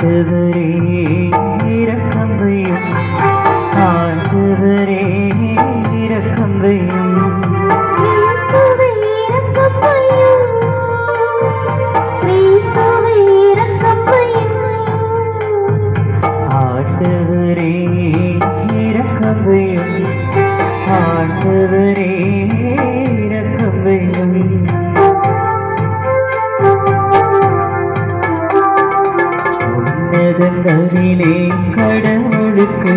ஆண்டவரே இரக்கம் வையும் ஆண்டவரே இரக்கம் இரக்கப்பையும் ஆண்டவரே இரக்கம் வையும் ஆண்டவரே இரக்கம் உன்னதங்களிலே கடவுளுக்கு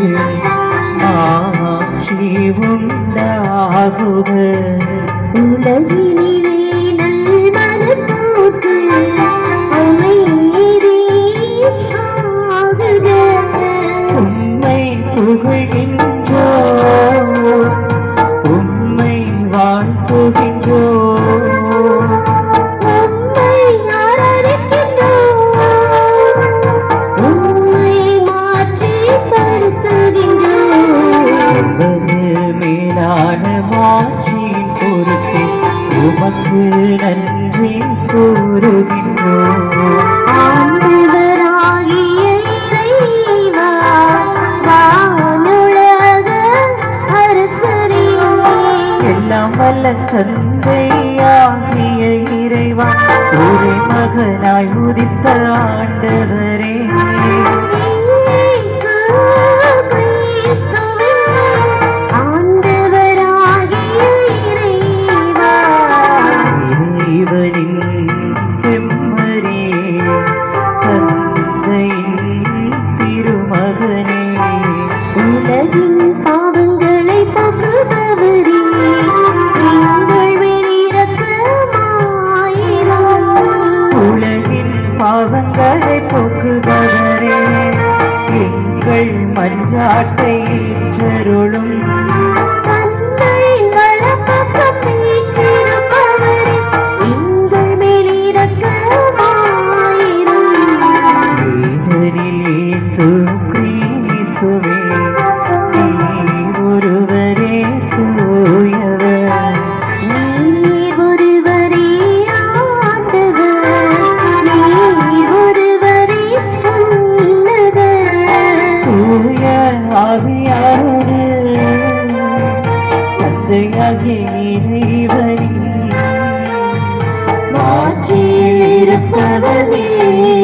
ஆட்சி உண்டாகுக உலகினிலே மேலான மாட்சியின் பொருட்டு உமக்கு நன்றி கூறுகின்றோம். எல்லாம் வல்ல தந்தையாகிய இறைவா ஒரே மகனாய் உதித்த ஆண்டவரே. பாவங்களை போக்குபவரே எங்கள் மன்றாட்டை ஏற்றருளும். இயேசு கிறிஸ்துவே இறைவனே. மாற்றியில் இருப்பவனே.